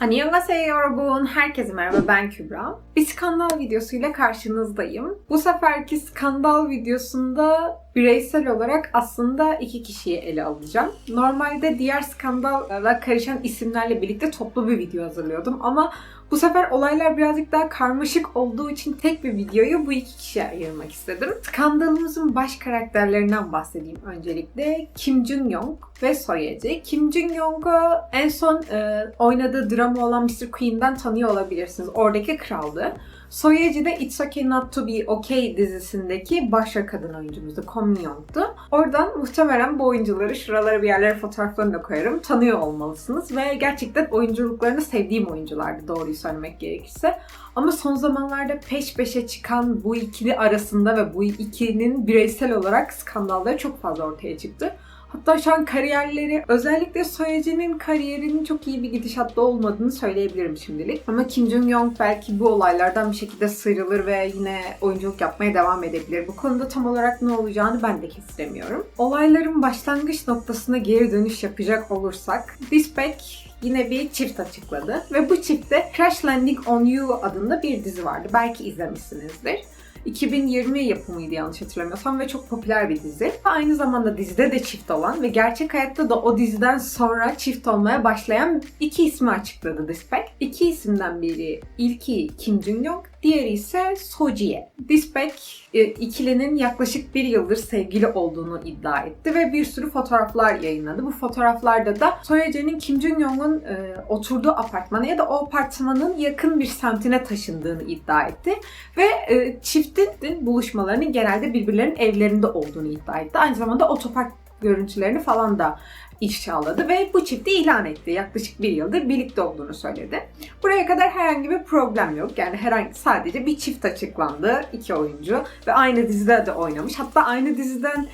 Annyeonghaseyo 여러분. Herkese merhaba ben Kübra. Bir skandal videosuyla karşınızdayım. Bu seferki skandal videosunda bireysel olarak aslında iki kişiyi ele alacağım. Normalde diğer skandalla karışan isimlerle birlikte toplu bir video hazırlıyordum ama bu sefer olaylar birazcık daha karmaşık olduğu için tek bir videoyu bu iki kişiye ayırmak istedim. Skandalımızın baş karakterlerinden bahsedeyim öncelikle. Kim Jun Young ve Soyeji. Kim Jun Young'u en son e, oynadığı drama olan Mr. Queen'den tanıyor olabilirsiniz. Oradaki kraldı. Soyeji de It's Okay Not To Be Okay dizisindeki başrol kadın oyuncumuzdu. Kom Min Young'du. Oradan muhtemelen bu oyuncuları şuralara bir yerlere fotoğraflarını da koyarım. Tanıyor olmalısınız ve gerçekten oyunculuklarını sevdiğim oyunculardı doğruyu söylemek gerekirse. Ama son zamanlarda peş peşe çıkan bu ikili arasında ve bu ikilinin bireysel olarak skandalları çok fazla ortaya çıktı. Hatta şu an kariyerleri özellikle Soyeci'nin kariyerinin çok iyi bir gidişatta olmadığını söyleyebilirim şimdilik. Ama Kim Jong Young belki bu olaylardan bir şekilde sıyrılır ve yine oyunculuk yapmaya devam edebilir. Bu konuda tam olarak ne olacağını ben de kestiremiyorum. Olayların başlangıç noktasına geri dönüş yapacak olursak Dispatch yine bir çift açıkladı. Ve bu çiftte Crash Landing on You adında bir dizi vardı. Belki izlemişsinizdir. 2020 yapımıydı yanlış hatırlamıyorsam ve çok popüler bir dizi. Aynı zamanda dizide de çift olan ve gerçek hayatta da o diziden sonra çift olmaya başlayan iki ismi açıkladı Dispatch. İki isimden biri ilki Kim Jung Young, diğeri ise Sojiye. Dispatch e, ikilinin yaklaşık bir yıldır sevgili olduğunu iddia etti ve bir sürü fotoğraflar yayınladı. Bu fotoğraflarda da Soyeje'nin Kim Jung Young'un e, oturduğu apartmana ya da o apartmanın yakın bir semtine taşındığını iddia etti. Ve e, çiftin buluşmalarının genelde birbirlerinin evlerinde olduğunu iddia etti. Aynı zamanda otopark görüntülerini falan da ifşaladı ve bu çifti ilan etti. Yaklaşık bir yıldır birlikte olduğunu söyledi. Buraya kadar herhangi bir problem yok. Yani herhangi sadece bir çift açıklandı. iki oyuncu ve aynı dizide de oynamış. Hatta aynı diziden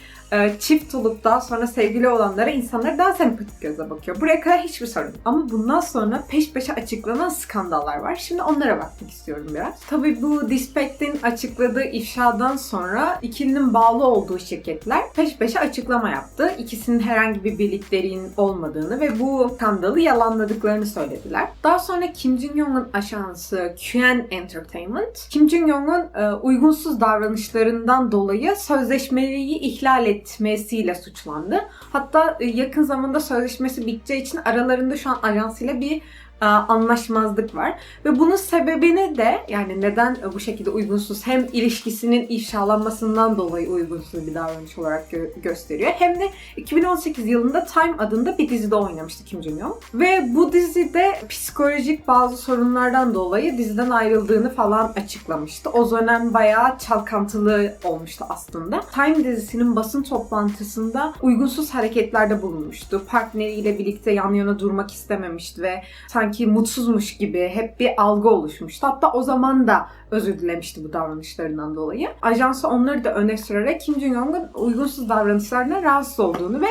çift olup daha sonra sevgili olanlara insanlar daha sempatik göze bakıyor. Buraya kadar hiçbir sorun. Ama bundan sonra peş peşe açıklanan skandallar var. Şimdi onlara bakmak istiyorum biraz. Tabii bu Dispatch'in açıkladığı ifşadan sonra ikilinin bağlı olduğu şirketler peş peşe açıklama yaptı. İkisinin herhangi bir birlikteliğin olmadığını ve bu skandalı yalanladıklarını söylediler. Daha sonra Kim Jong Young'un ajansı QN Entertainment, Kim Jong Young'un e, uygunsuz davranışlarından dolayı sözleşmeyi ihlal etmesiyle suçlandı. Hatta e, yakın zamanda sözleşmesi biteceği için aralarında şu an ajansıyla bir anlaşmazlık var. Ve bunun sebebini de yani neden bu şekilde uygunsuz hem ilişkisinin ifşalanmasından dolayı uygunsuz bir davranış olarak gö- gösteriyor. Hem de 2018 yılında Time adında bir dizide oynamıştı Kim Jong Un. Ve bu dizide psikolojik bazı sorunlardan dolayı diziden ayrıldığını falan açıklamıştı. O dönem bayağı çalkantılı olmuştu aslında. Time dizisinin basın toplantısında uygunsuz hareketlerde bulunmuştu. Partneriyle birlikte yan yana durmak istememişti ve sanki mutsuzmuş gibi hep bir algı oluşmuştu. Hatta o zaman da özür dilemişti bu davranışlarından dolayı. Ajansı onları da öne sürerek Kim Jong-un'un uygunsuz davranışlarına rahatsız olduğunu ve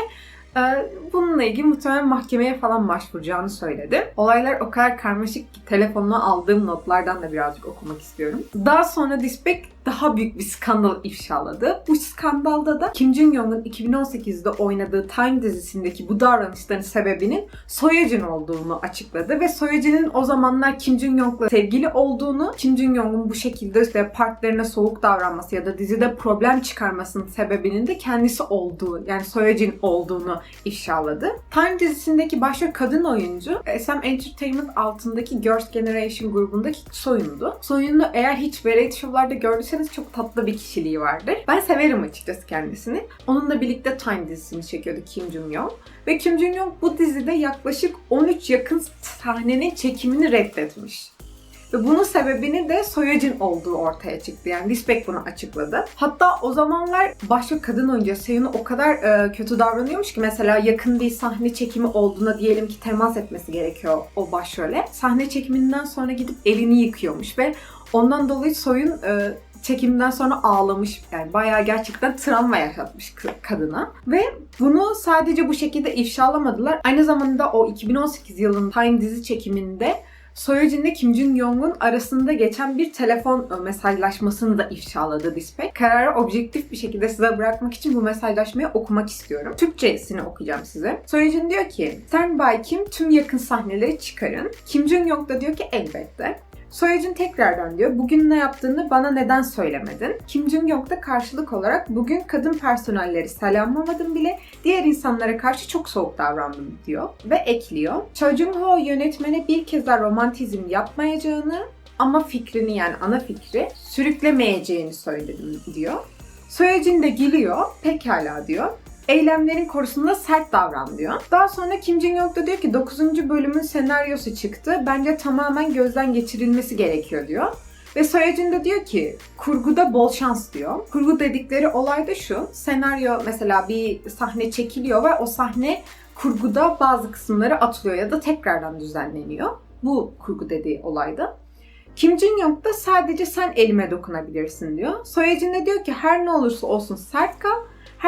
e, bununla ilgili muhtemelen mahkemeye falan başvuracağını söyledi. Olaylar o kadar karmaşık ki telefonuna aldığım notlardan da birazcık okumak istiyorum. Daha sonra Dispatch daha büyük bir skandal ifşaladı. Bu skandalda da Kim Jong-un'un 2018'de oynadığı Time dizisindeki bu davranışların sebebinin Soyejin olduğunu açıkladı ve Soyejin'in o zamanlar Kim Jong-un'la sevgili olduğunu, Kim Jong-un'un bu şekilde işte partnerine soğuk davranması ya da dizide problem çıkarmasının sebebinin de kendisi olduğu, yani Soyejin olduğunu ifşaladı. Time dizisindeki başrol kadın oyuncu SM Entertainment altındaki Girls Generation grubundaki Soyun'du. Soyun'u eğer hiç variety show'larda gördüyseniz çok tatlı bir kişiliği vardır. Ben severim açıkçası kendisini. Onunla birlikte Time dizisini çekiyordu Kim Jong Young. Ve Kim Jong Young bu dizide yaklaşık 13 yakın sahnenin çekimini reddetmiş. Ve bunun sebebini de Soyacın olduğu ortaya çıktı. Yani Dispek bunu açıkladı. Hatta o zamanlar başka kadın oyuncu Seyun'u o kadar e, kötü davranıyormuş ki mesela yakın bir sahne çekimi olduğuna diyelim ki temas etmesi gerekiyor o başrole. Sahne çekiminden sonra gidip elini yıkıyormuş ve ondan dolayı Soyun e, çekimden sonra ağlamış. Yani bayağı gerçekten travma yaşatmış kadına. Ve bunu sadece bu şekilde ifşalamadılar. Aynı zamanda o 2018 yılının Time dizi çekiminde Soyojin ile Kim Jong Yong'un arasında geçen bir telefon e, mesajlaşmasını da ifşaladı Dispek. Kararı objektif bir şekilde size bırakmak için bu mesajlaşmayı okumak istiyorum. Türkçesini okuyacağım size. Soyojin diyor ki, Stand by Kim tüm yakın sahneleri çıkarın. Kim Jong Yong da diyor ki elbette. Soyacın tekrardan diyor, bugün ne yaptığını bana neden söylemedin? Kim Jong Yok da karşılık olarak bugün kadın personelleri selamlamadım bile, diğer insanlara karşı çok soğuk davrandım diyor. Ve ekliyor, Cho Jung Ho yönetmene bir kez daha romantizm yapmayacağını ama fikrini yani ana fikri sürüklemeyeceğini söyledim diyor. Soyacın da gülüyor, pekala diyor eylemlerin korusunda sert davran diyor. Daha sonra Kim Jong-un da diyor ki 9. bölümün senaryosu çıktı. Bence tamamen gözden geçirilmesi gerekiyor diyor. Ve Soyacın da diyor ki kurguda bol şans diyor. Kurgu dedikleri olay da şu. Senaryo mesela bir sahne çekiliyor ve o sahne kurguda bazı kısımları atılıyor ya da tekrardan düzenleniyor. Bu kurgu dediği olayda. Kim Jin Young da sadece sen elime dokunabilirsin diyor. Soyacın da diyor ki her ne olursa olsun sert kal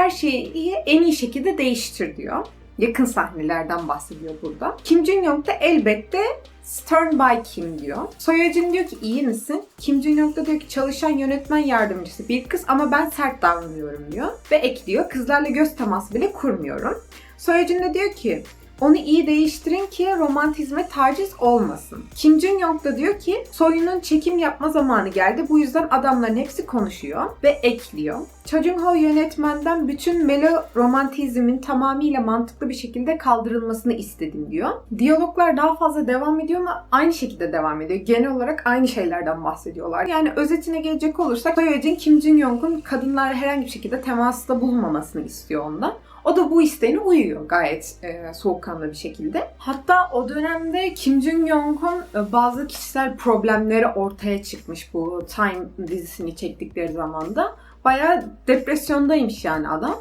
her şeyi en iyi şekilde değiştir diyor. Yakın sahnelerden bahsediyor burada. Kim Jong Young da elbette Stern by Kim diyor. Soyacın diyor ki iyi misin? Kim Jong Young da diyor ki çalışan yönetmen yardımcısı bir kız ama ben sert davranıyorum diyor. Ve ekliyor kızlarla göz teması bile kurmuyorum. Soyacın da diyor ki onu iyi değiştirin ki romantizme taciz olmasın. Kim Jong Yong da diyor ki soyunun çekim yapma zamanı geldi. Bu yüzden adamların hepsi konuşuyor ve ekliyor. Cho Jung Ho yönetmenden bütün melo romantizmin tamamıyla mantıklı bir şekilde kaldırılmasını istedim diyor. Diyaloglar daha fazla devam ediyor ama aynı şekilde devam ediyor. Genel olarak aynı şeylerden bahsediyorlar. Yani özetine gelecek olursak Soyojin Kim Jong Yong'un kadınlarla herhangi bir şekilde temasta bulunmamasını istiyor ondan. O da bu isteğine uyuyor gayet e, soğukkanlı bir şekilde. Hatta o dönemde Kim Jong Yong'un e, bazı kişisel problemleri ortaya çıkmış bu Time dizisini çektikleri zamanda. Bayağı depresyondaymış yani adam.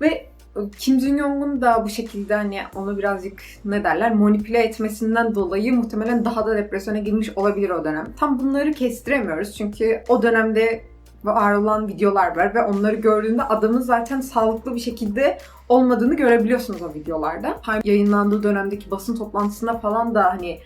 Ve e, Kim Jong Un'un da bu şekilde hani onu birazcık ne derler manipüle etmesinden dolayı muhtemelen daha da depresyona girmiş olabilir o dönem. Tam bunları kestiremiyoruz çünkü o dönemde var olan videolar var ve onları gördüğünde adamın zaten sağlıklı bir şekilde olmadığını görebiliyorsunuz o videolarda. Time yayınlandığı dönemdeki basın toplantısında falan da hani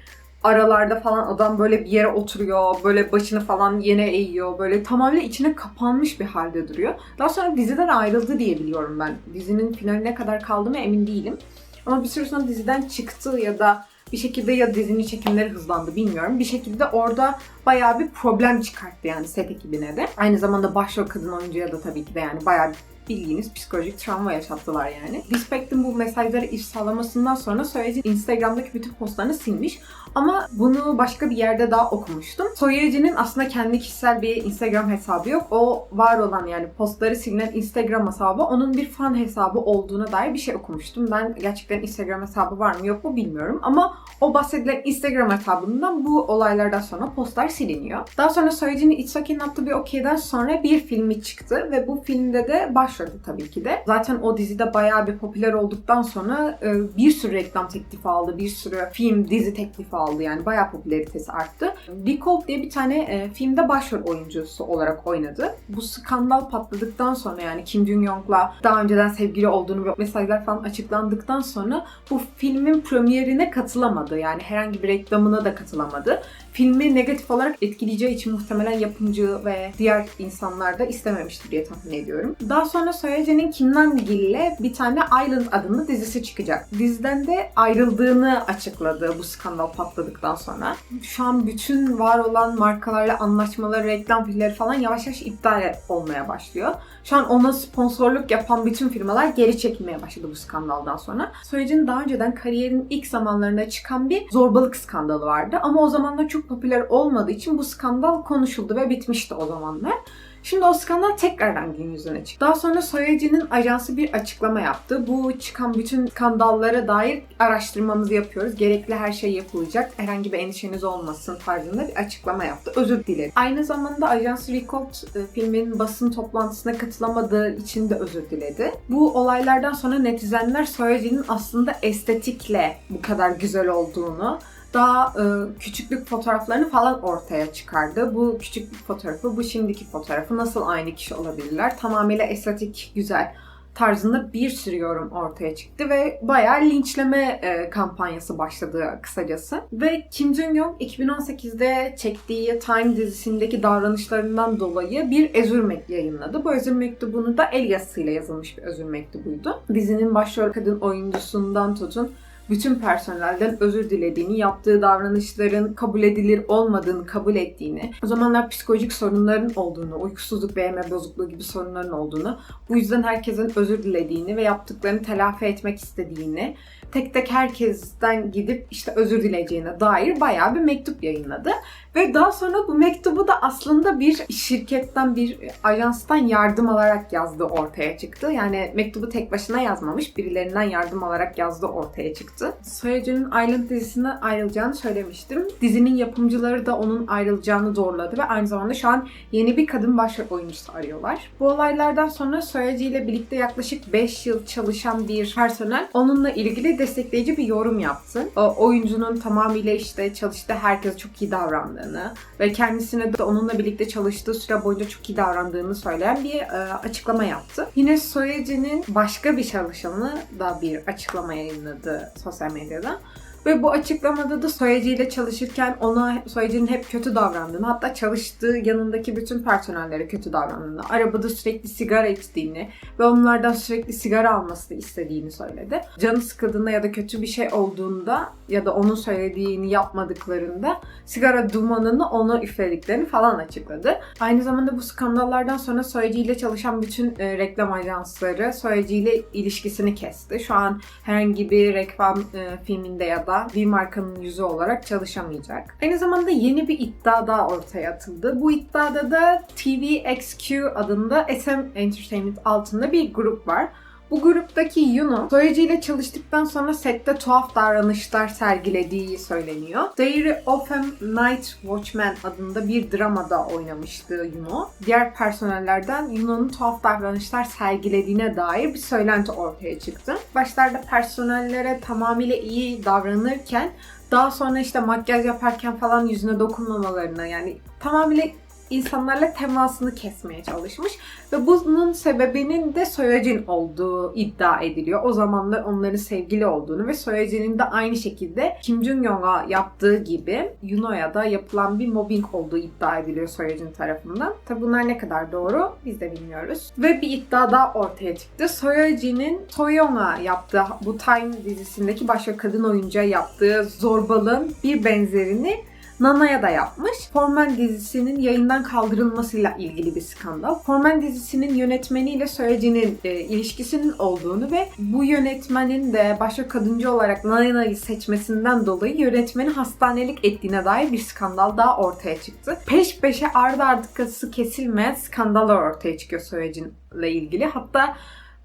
aralarda falan adam böyle bir yere oturuyor, böyle başını falan yine eğiyor, böyle tamamen içine kapanmış bir halde duruyor. Daha sonra diziden ayrıldı diye biliyorum ben. Dizinin finaline kadar kaldı mı emin değilim. Ama bir süre sonra diziden çıktı ya da bir şekilde ya dizinin çekimleri hızlandı bilmiyorum. Bir şekilde orada bayağı bir problem çıkarttı yani set ekibine de. Aynı zamanda başrol kadın oyuncuya da tabii ki de yani bayağı bildiğiniz psikolojik travma yaşattılar yani. Respect'in bu mesajları ifşalamasından sonra Soyacı Instagram'daki bütün postlarını silmiş. Ama bunu başka bir yerde daha okumuştum. Soyacı'nın aslında kendi kişisel bir Instagram hesabı yok. O var olan yani postları silinen Instagram hesabı onun bir fan hesabı olduğuna dair bir şey okumuştum. Ben gerçekten Instagram hesabı var mı yok mu bilmiyorum. Ama o bahsedilen Instagram hesabından bu olaylardan sonra postlar siliniyor. Daha sonra Soyacı'nın Itsaki'nin attığı bir okeyden sonra bir filmi çıktı ve bu filmde de başladı tabii ki de. Zaten o dizide bayağı bir popüler olduktan sonra e, bir sürü reklam teklifi aldı, bir sürü film, dizi teklifi aldı yani bayağı popülaritesi arttı. Recall diye bir tane e, filmde başrol oyuncusu olarak oynadı. Bu skandal patladıktan sonra yani Kim Jong Yong'la daha önceden sevgili olduğunu ve mesajlar falan açıklandıktan sonra bu filmin premierine katılamadı. Yani herhangi bir reklamına da katılamadı filmi negatif olarak etkileyeceği için muhtemelen yapımcı ve diğer insanlar da istememiştir diye tahmin ediyorum. Daha sonra Soyace'nin Kim ile bir tane Island adında dizisi çıkacak. Diziden de ayrıldığını açıkladı bu skandal patladıktan sonra. Şu an bütün var olan markalarla anlaşmaları, reklam filmleri falan yavaş yavaş iptal olmaya başlıyor. Şu an ona sponsorluk yapan bütün firmalar geri çekilmeye başladı bu skandaldan sonra. Soyace'nin daha önceden kariyerin ilk zamanlarında çıkan bir zorbalık skandalı vardı. Ama o zamanlar çok popüler olmadığı için bu skandal konuşuldu ve bitmişti o zamanlar. Şimdi o skandal tekrardan gün yüzüne çıktı. Daha sonra Soyacı'nın ajansı bir açıklama yaptı. Bu çıkan bütün skandallara dair araştırmamızı yapıyoruz. Gerekli her şey yapılacak. Herhangi bir endişeniz olmasın tarzında bir açıklama yaptı. Özür diledi. Aynı zamanda Ajans Record e, filmin basın toplantısına katılamadığı için de özür diledi. Bu olaylardan sonra netizenler Soyacı'nın aslında estetikle bu kadar güzel olduğunu, daha e, küçüklük fotoğraflarını falan ortaya çıkardı. Bu küçüklük fotoğrafı, bu şimdiki fotoğrafı nasıl aynı kişi olabilirler? Tamamıyla estetik, güzel tarzında bir sürü yorum ortaya çıktı ve bayağı linçleme e, kampanyası başladı kısacası. Ve Kim Jong-un 2018'de çektiği Time dizisindeki davranışlarından dolayı bir özür mektubu yayınladı. Bu özür mektubunu da el yazısıyla yazılmış bir özür mektubuydu. Dizinin başrol kadın oyuncusundan tutun bütün personelden özür dilediğini, yaptığı davranışların kabul edilir olmadığını kabul ettiğini, o zamanlar psikolojik sorunların olduğunu, uykusuzluk yeme bozukluğu gibi sorunların olduğunu, bu yüzden herkesin özür dilediğini ve yaptıklarını telafi etmek istediğini, tek tek herkesten gidip işte özür dileyeceğine dair bayağı bir mektup yayınladı. Ve daha sonra bu mektubu da aslında bir şirketten, bir ajanstan yardım alarak yazdığı ortaya çıktı. Yani mektubu tek başına yazmamış, birilerinden yardım alarak yazdığı ortaya çıktı. Soyacı'nın Island dizisinden ayrılacağını söylemiştim. Dizinin yapımcıları da onun ayrılacağını doğruladı ve aynı zamanda şu an yeni bir kadın başrol oyuncusu arıyorlar. Bu olaylardan sonra Soyacı ile birlikte yaklaşık 5 yıl çalışan bir personel onunla ilgili destekleyici bir yorum yaptı. O oyuncunun tamamıyla işte çalıştığı herkes çok iyi davrandığını ve kendisine de onunla birlikte çalıştığı süre boyunca çok iyi davrandığını söyleyen bir e, açıklama yaptı. Yine Soyacı'nın başka bir çalışanı da bir açıklama yayınladı sosyal medyada. Ve bu açıklamada da Soyacı ile çalışırken ona Soyacı'nın hep kötü davrandığını, hatta çalıştığı yanındaki bütün personellere kötü davrandığını, arabada sürekli sigara içtiğini ve onlardan sürekli sigara almasını istediğini söyledi. Canı sıkıldığında ya da kötü bir şey olduğunda ya da onun söylediğini yapmadıklarında sigara dumanını ona üflediklerini falan açıkladı. Aynı zamanda bu skandallardan sonra Soyacı ile çalışan bütün e, reklam ajansları Soyacı ile ilişkisini kesti. Şu an herhangi bir reklam e, filminde ya da bir markanın yüzü olarak çalışamayacak. Aynı zamanda yeni bir iddia daha ortaya atıldı. Bu iddiada da TVXQ adında SM Entertainment altında bir grup var. Bu gruptaki Yuno, Soyacı ile çalıştıktan sonra sette tuhaf davranışlar sergilediği söyleniyor. Diary of a Night Watchman adında bir dramada oynamıştı Yuno. Diğer personellerden Yuno'nun tuhaf davranışlar sergilediğine dair bir söylenti ortaya çıktı. Başlarda personellere tamamıyla iyi davranırken daha sonra işte makyaj yaparken falan yüzüne dokunmamalarına yani tamamıyla insanlarla temasını kesmeye çalışmış ve bunun sebebinin de Soyacin olduğu iddia ediliyor. O zamanlar onların sevgili olduğunu ve Soyacin'in de aynı şekilde Kim Jong-un'a yaptığı gibi Yuno'ya da yapılan bir mobbing olduğu iddia ediliyor Soyacin tarafından. Tabi bunlar ne kadar doğru biz de bilmiyoruz. Ve bir iddia daha ortaya çıktı. Soyacin'in Soyong'a yaptığı bu Time dizisindeki başka kadın oyuncuya yaptığı zorbalığın bir benzerini Nana'ya da yapmış. Formen dizisinin yayından kaldırılmasıyla ilgili bir skandal. Formen dizisinin yönetmeniyle Soyacı'nın e, ilişkisinin olduğunu ve bu yönetmenin de başka kadıncı olarak Nana'yı seçmesinden dolayı yönetmeni hastanelik ettiğine dair bir skandal daha ortaya çıktı. Peş peşe ardı arkası kesilmeyen skandallar ortaya çıkıyor Soyacı'yla ilgili. Hatta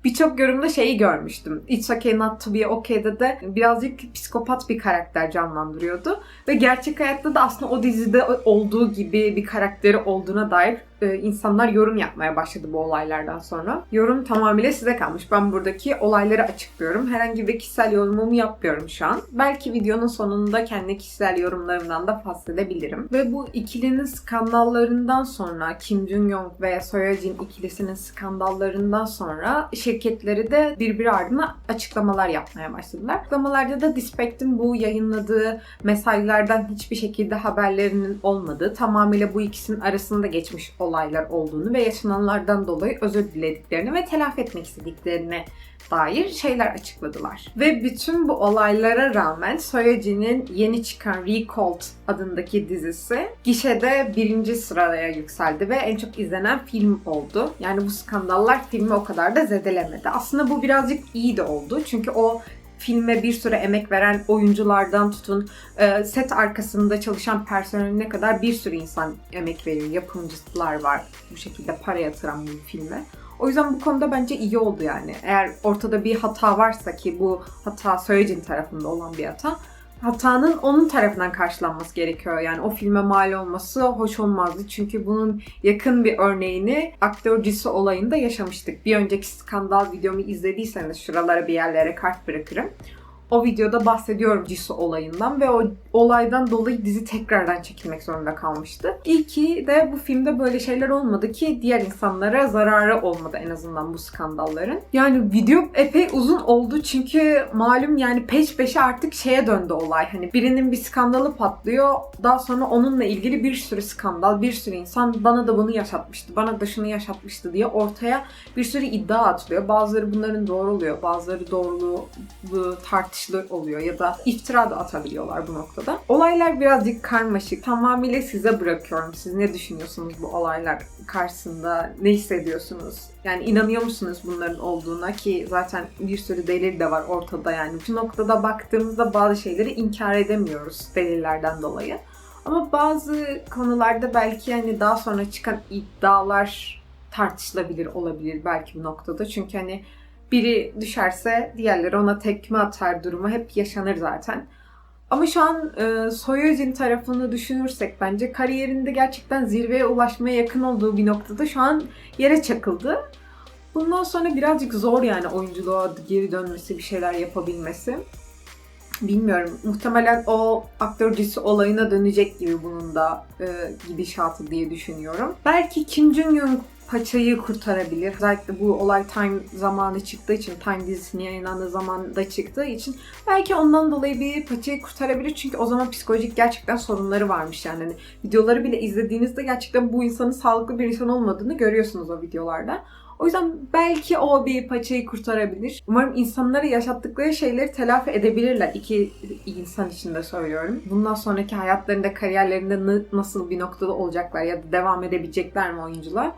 birçok yorumda şeyi görmüştüm. It's okay not to be okay'de de birazcık psikopat bir karakter canlandırıyordu. Ve gerçek hayatta da aslında o dizide olduğu gibi bir karakteri olduğuna dair e, insanlar yorum yapmaya başladı bu olaylardan sonra. Yorum tamamıyla size kalmış. Ben buradaki olayları açıklıyorum. Herhangi bir kişisel yorumumu yapmıyorum şu an. Belki videonun sonunda kendi kişisel yorumlarımdan da bahsedebilirim. Ve bu ikilinin skandallarından sonra Kim Jong-un ve Soyajin ikilisinin skandallarından sonra şirketleri de birbiri ardına açıklamalar yapmaya başladılar. Açıklamalarda da Dispact'in bu yayınladığı mesajlardan hiçbir şekilde haberlerinin olmadığı, tamamıyla bu ikisinin arasında geçmiş olaylar olduğunu ve yaşananlardan dolayı özür dilediklerini ve telafi etmek istediklerini dair şeyler açıkladılar. Ve bütün bu olaylara rağmen Soyaji'nin yeni çıkan Recalled adındaki dizisi gişede birinci sıraya yükseldi ve en çok izlenen film oldu. Yani bu skandallar filmi o kadar da zedelemedi. Aslında bu birazcık iyi de oldu. Çünkü o filme bir süre emek veren oyunculardan tutun e, set arkasında çalışan personeline kadar bir sürü insan emek veriyor. Yapımcılar var bu şekilde para yatıran bu filme. O yüzden bu konuda bence iyi oldu yani. Eğer ortada bir hata varsa ki bu hata Soyacin tarafında olan bir hata hatanın onun tarafından karşılanması gerekiyor. Yani o filme mal olması hoş olmazdı. Çünkü bunun yakın bir örneğini aktör Jisoo olayında yaşamıştık. Bir önceki skandal videomu izlediyseniz şuralara bir yerlere kart bırakırım. O videoda bahsediyorum Jisoo olayından ve o olaydan dolayı dizi tekrardan çekilmek zorunda kalmıştı. İyi ki de bu filmde böyle şeyler olmadı ki diğer insanlara zararı olmadı en azından bu skandalların. Yani video epey uzun oldu çünkü malum yani peş peşe artık şeye döndü olay. Hani birinin bir skandalı patlıyor. Daha sonra onunla ilgili bir sürü skandal, bir sürü insan bana da bunu yaşatmıştı, bana da şunu yaşatmıştı diye ortaya bir sürü iddia atılıyor. Bazıları bunların doğru oluyor, bazıları doğruluğu tartışılır oluyor ya da iftira da atabiliyorlar bu noktada. Olaylar birazcık karmaşık. Tamamıyla size bırakıyorum. Siz ne düşünüyorsunuz bu olaylar karşısında? Ne hissediyorsunuz? Yani inanıyor musunuz bunların olduğuna ki zaten bir sürü delil de var ortada yani. Bu noktada baktığımızda bazı şeyleri inkar edemiyoruz delillerden dolayı. Ama bazı konularda belki hani daha sonra çıkan iddialar tartışılabilir olabilir belki bu noktada. Çünkü hani biri düşerse diğerleri ona tekme atar durumu hep yaşanır zaten. Ama şu an e, Soyuzin tarafını düşünürsek bence kariyerinde gerçekten zirveye ulaşmaya yakın olduğu bir noktada şu an yere çakıldı. Bundan sonra birazcık zor yani oyunculuğa geri dönmesi, bir şeyler yapabilmesi. Bilmiyorum. Muhtemelen o aktörcüsü olayına dönecek gibi bunun da e, gidişatı diye düşünüyorum. Belki Kim Jong-un paçayı kurtarabilir. Özellikle bu olay Time zamanı çıktığı için, Time dizisinin yayınlandığı zamanda çıktığı için belki ondan dolayı bir paçayı kurtarabilir. Çünkü o zaman psikolojik gerçekten sorunları varmış yani. Hani videoları bile izlediğinizde gerçekten bu insanın sağlıklı bir insan olmadığını görüyorsunuz o videolarda. O yüzden belki o bir paçayı kurtarabilir. Umarım insanlara yaşattıkları şeyleri telafi edebilirler. İki insan için de söylüyorum. Bundan sonraki hayatlarında, kariyerlerinde nasıl bir noktada olacaklar ya da devam edebilecekler mi oyuncular?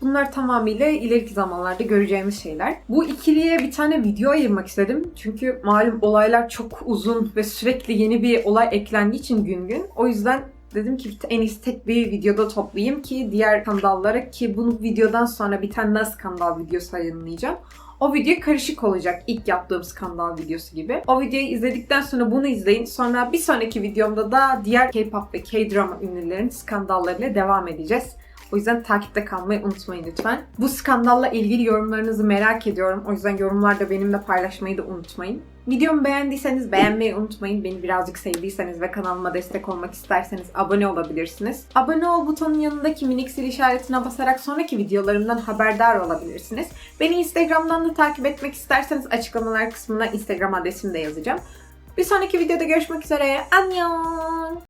Bunlar tamamıyla ileriki zamanlarda göreceğimiz şeyler. Bu ikiliye bir tane video ayırmak istedim. Çünkü malum olaylar çok uzun ve sürekli yeni bir olay eklendiği için gün gün. O yüzden dedim ki en iyisi tek bir videoda toplayayım ki diğer skandallara ki bunu videodan sonra bir tane daha skandal videosu yayınlayacağım. O video karışık olacak ilk yaptığım skandal videosu gibi. O videoyu izledikten sonra bunu izleyin. Sonra bir sonraki videomda da diğer K-pop ve K-drama ünlülerin skandallarıyla devam edeceğiz. O yüzden takipte kalmayı unutmayın lütfen. Bu skandalla ilgili yorumlarınızı merak ediyorum. O yüzden yorumlarda benimle paylaşmayı da unutmayın. Videomu beğendiyseniz beğenmeyi unutmayın. Beni birazcık sevdiyseniz ve kanalıma destek olmak isterseniz abone olabilirsiniz. Abone ol butonun yanındaki minik zil işaretine basarak sonraki videolarımdan haberdar olabilirsiniz. Beni Instagram'dan da takip etmek isterseniz açıklamalar kısmına Instagram adresimi de yazacağım. Bir sonraki videoda görüşmek üzere. Annyeong!